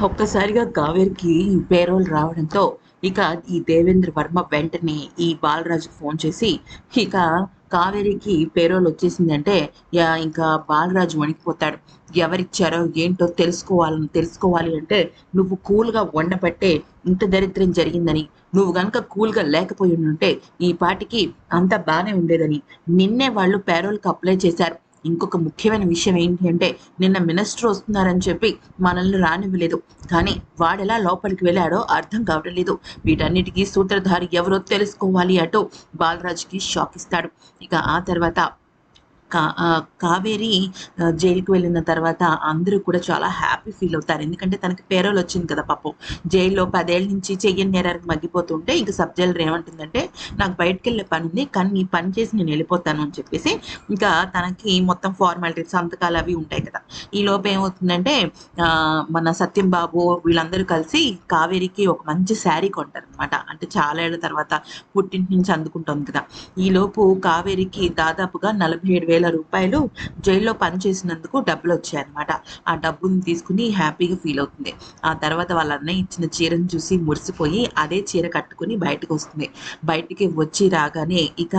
ఒక్కసారిగా కావేరికి పేరోల్ రావడంతో ఇక ఈ దేవేంద్ర వర్మ వెంటనే ఈ బాలరాజు ఫోన్ చేసి ఇక కావేరికి పేరోల్ వచ్చేసిందంటే యా ఇంకా బాలరాజు వణికిపోతాడు. ఎవరిచ్చారో ఏంటో తెలుసుకోవాలని తెలుసుకోవాలి అంటే నువ్వు కూల్గా వండబట్టే ఇంత దరిద్రం జరిగిందని నువ్వు గనక కూల్గా లేకపోయి ఉంటే ఈ పాటికి అంత బాగానే ఉండేదని. నిన్నే వాళ్ళు పేరోల్కి అప్లై చేశారు. ఇంకొక ముఖ్యమైన విషయం ఏంటి అంటే నిన్న మినిస్టర్ వస్తున్నారని చెప్పి మనల్ని రానివ్వలేదు. కానీ వాడెలా లోపలికి వెళ్ళాడో అర్థం కావడం లేదు. వీటన్నిటికీ సూత్రధారి ఎవరో తెలుసుకోవాలి అటు బాలరాజుకి షాక్ ఇస్తాడు. ఇక ఆ తర్వాత కా కావేరి జైలుకి వెళ్ళిన తర్వాత అందరూ కూడా చాలా హ్యాపీ ఫీల్ అవుతారు. ఎందుకంటే తనకి పేరోలు వచ్చింది కదా పాపం. జైల్లో పదేళ్ళ నుంచి చెయ్యని నేరానికి మగ్గిపోతుంటే ఇంకా సబ్ జైలర్ ఏమంటుందంటే నాకు బయటకు వెళ్ళే పని ఉంది కానీ నీ పని చేసి నేను వెళ్ళిపోతాను అని చెప్పేసి ఇంకా తనకి మొత్తం ఫార్మాలిటీస్ సంతకాలు అవి ఉంటాయి కదా. ఈ లోపు ఏమవుతుందంటే మన సత్యం బాబు వీళ్ళందరూ కలిసి కావేరికి ఒక మంచి శారీ కొంటారు అనమాట అంటే చాలా ఏళ్ళ తర్వాత పుట్టింటి నుంచి అందుకుంటుంది కదా. ఈ లోపు కావేరికి దాదాపుగా నలభై ఏడు వేల రూపాయలు జైల్లో పనిచేసినందుకు డబ్బులు వచ్చాయన్నమాట ఆ డబ్బుని తీసుకుని హ్యాపీగా ఫీల్ అవుతుంది. ఆ తర్వాత వాళ్ళ అన్నయ్య ఇచ్చిన చీరను చూసి మురిసిపోయి అదే చీర కట్టుకుని బయటకు వస్తుంది బయటికి వచ్చి రాగానే ఇక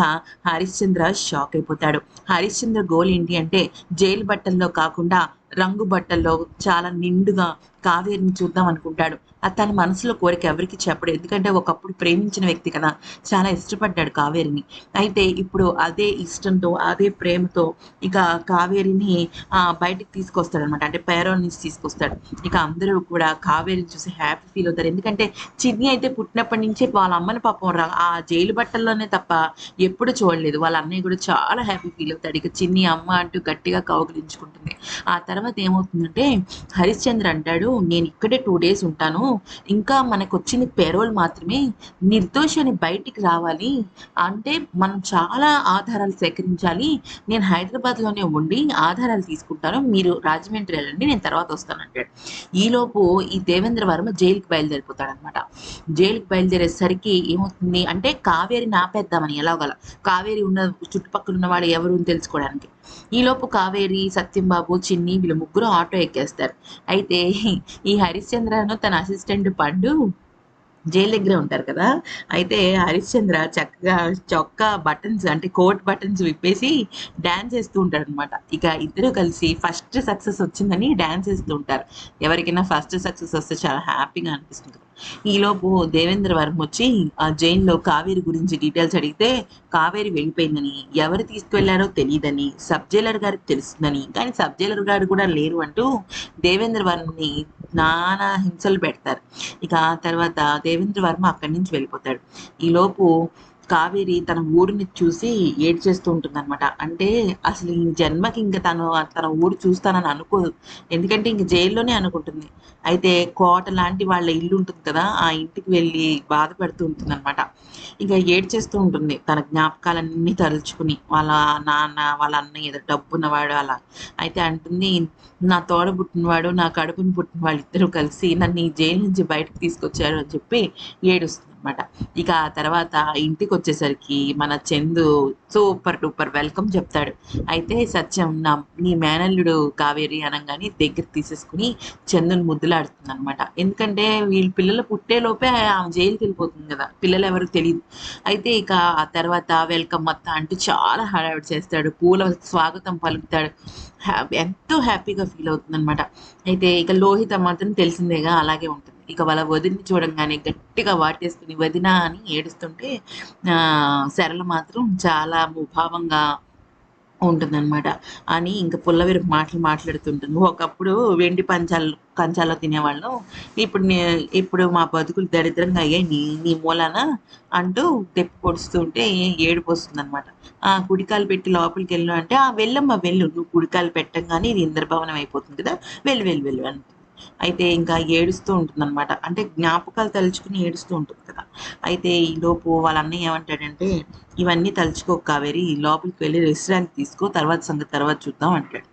హరిశ్చంద్ర షాక్ అయిపోతాడు. హరిశ్చంద్ర గోల్ ఏంటి అంటే జైలు బట్టల్లో కాకుండా రంగు బట్టల్లో చాలా నిండుగా కావేరిని చూద్దాం అనుకుంటాడు. తన మనసులో కోరిక ఎవరికి చెప్పడు. ఎందుకంటే ఒకప్పుడు ప్రేమించిన వ్యక్తి కదా. చాలా ఇష్టపడ్డాడు కావేరిని. అయితే ఇప్పుడు అదే ఇష్టంతో అదే ప్రేమతో ఇక కావేరిని బయటికి తీసుకొస్తాడు అనమాట అంటే పేరోల్ నుంచి తీసుకొస్తాడు. ఇక అందరూ కూడా కావేరిని చూసి హ్యాపీ ఫీల్ అవుతారు. ఎందుకంటే చిన్ని అయితే పుట్టినప్పటి నుంచే వాళ్ళ అమ్మని పాపం రా ఆ జైలు బట్టల్లోనే తప్ప ఎప్పుడు చూడలేదు. వాళ్ళ అన్నయ్య కూడా చాలా హ్యాపీ ఫీల్ అవుతాడు. ఇక చిన్ని అమ్మ అంటూ గట్టిగా కౌగిలించుకుంటుంది. ఆ తర్వాత ఏమవుతుందంటే హరిశ్చంద్ర అంటాడు నేను ఇక్కడే టూ డేస్ ఉంటాను. ఇంకా మనకు వచ్చింది పెరోల్ మాత్రమే నిర్దోషి అని బయటికి రావాలి. అంటే మనం చాలా ఆధారాలు సేకరించాలి. నేను హైదరాబాద్లోనే ఉండి ఆధారాలు తీసుకుంటాను. మీరు రాజమండ్రి వెళ్ళండి నేను తర్వాత వస్తాను అంటాడు. ఈలోపు ఈ దేవేంద్ర వర్మ జైలుకి బయలుదేరిపోతాడు అనమాట జైలుకి బయలుదేరేసరికి ఏమవుతుంది అంటే కావేరి ఆపేద్దామని ఎలాగల. కావేరి ఉన్న చుట్టుపక్కల ఉన్నవాడు ఎవరు తెలుసుకోవడానికి. ఈలోపు కావేరి సత్యంబాబు చిన్ని వీళ్ళు ముగ్గురు ఆటో ఎక్కేస్తారు. అయితే ఈ హరిశ్చంద్రను తన అసిస్టెంట్ పండు జైలు దగ్గర ఉంటారు కదా. అయితే హరిశ్చంద్ర చక్కగా చొక్కా బటన్స్ అంటే కోట్ బటన్స్ విప్పేసి డ్యాన్స్ వేస్తూ ఉంటాడు అనమాట ఇక ఇద్దరు కలిసి ఫస్ట్ సక్సెస్ వచ్చిందని డ్యాన్స్ వేస్తూ ఉంటారు. ఎవరికైనా ఫస్ట్ సక్సెస్ వస్తే చాలా హ్యాపీగా అనిపిస్తుంది ఈలోపు దేవేంద్ర వర్మ వచ్చి ఆ జైన్లో కావేరి గురించి డీటెయిల్స్ అడిగితే కావేరి వెళ్ళిపోయిందని ఎవరు తీసుకువెళ్ళారో తెలియదని సబ్ జైలర్ గారికి తెలుస్తుందని కానీ సబ్ జైలర్ గారు కూడా లేరు అంటూ దేవేంద్ర వర్మని నానా హింసలు పెడతారు. ఇక తర్వాత దేవేంద్ర వర్మ అక్కడి నుంచి వెళ్ళిపోతాడు. ఈలోపు కావేరి తన ఊరిని చూసి ఏడ్చేస్తూ ఉంటుంది అనమాట అంటే అసలు ఈ జన్మకి ఇంకా తను తన ఊరు చూస్తానని అనుకోదు. ఎందుకంటే ఇంక జైల్లోనే అనుకుంటుంది. అయితే కోట లాంటి వాళ్ళ ఇల్లు ఉంటుంది కదా ఆ ఇంటికి వెళ్ళి బాధపడుతూ ఉంటుంది అనమాట ఇంకా ఏడ్చేస్తూ ఉంటుంది తన జ్ఞాపకాలన్నీ తలుచుకుని. వాళ్ళ నాన్న వాళ్ళ అన్నయ్య ఏదో డబ్బున్నవాడు అలా. అయితే అంటుంది నా తోడ పుట్టినవాడు నా కడుపుని పుట్టిన ఇద్దరు కలిసి నన్ను ఈ జైలు నుంచి బయటకు తీసుకొచ్చారు అని చెప్పి ఏడుస్తుంది అనమాట ఇక ఆ తర్వాత ఇంటికి వచ్చేసరికి మన చందు సూపర్ డూపర్ వెల్కమ్ చెప్తాడు. అయితే సత్యం నా నీ మేనల్లుడు కావేరి అనగానే దగ్గర తీసేసుకుని చందుని ముద్దులాడుతుంది అనమాట ఎందుకంటే వీళ్ళ పిల్లలు పుట్టేలోపే ఆమె జైలుకి వెళ్ళిపోతుంది కదా పిల్లలు ఎవరు తెలియదు అయితే ఇక ఆ తర్వాత వెల్కమ్ అత్త అంటూ చాలా హడావిడి చేస్తాడు పూల స్వాగతం పలుకుతాడు. హ్యా ఎంతో హ్యాపీగా ఫీల్ అవుతుంది అనమాట అయితే ఇక లోహిత మాత్రం తెలిసిందేగా అలాగే ఉంటుంది. ఇక వాళ్ళ వదిని చూడంగానే గట్టిగా వాటేసుకుని వదిన అని ఏడుస్తుంటే సరళ మాత్రం చాలా ముభావంగా ఉంటుందన్నమాట. అని ఇంకా పుల్లవీరు మాటలు మాట్లాడుతుంటుంది. ఒకప్పుడు వెండి పంచాలు కంచాల్లో తినేవాళ్ళం. ఇప్పుడు ఇప్పుడు మా బతుకులు దరిద్రంగా అయ్యాయి. నీ నీ మూలాన అంటూ తెప్పి పొడుస్తుంటే ఏడుపు వస్తుంది అనమాట ఆ కుడికాలు పెట్టి లోపలికి వెళ్ళు అంటే ఆ వెళ్ళమ్మా వెళ్ళు. నువ్వు కుడికాలు పెట్టంగానే ఇది ఇంద్రభవనం అయిపోతుంది కదా. వెళ్ళు వెళ్ళు వెళ్ళు అంటుంది. అయితే ఇంకా ఏడుస్తూ ఉంటుందన్నమాట. అంటే జ్ఞాపకాలు తలుచుకుని ఏడుస్తూ ఉంటుంది కదా. అయితే ఈ లోపు వాళ్ళ అన్నయ్య ఏమంటాడంటే ఇవన్నీ తలుచుకో కావేరి లోపలికి వెళ్ళి రెస్టారెంట్ తీసుకో తర్వాత సంగతి తర్వాత చూద్దాం అంటాడు.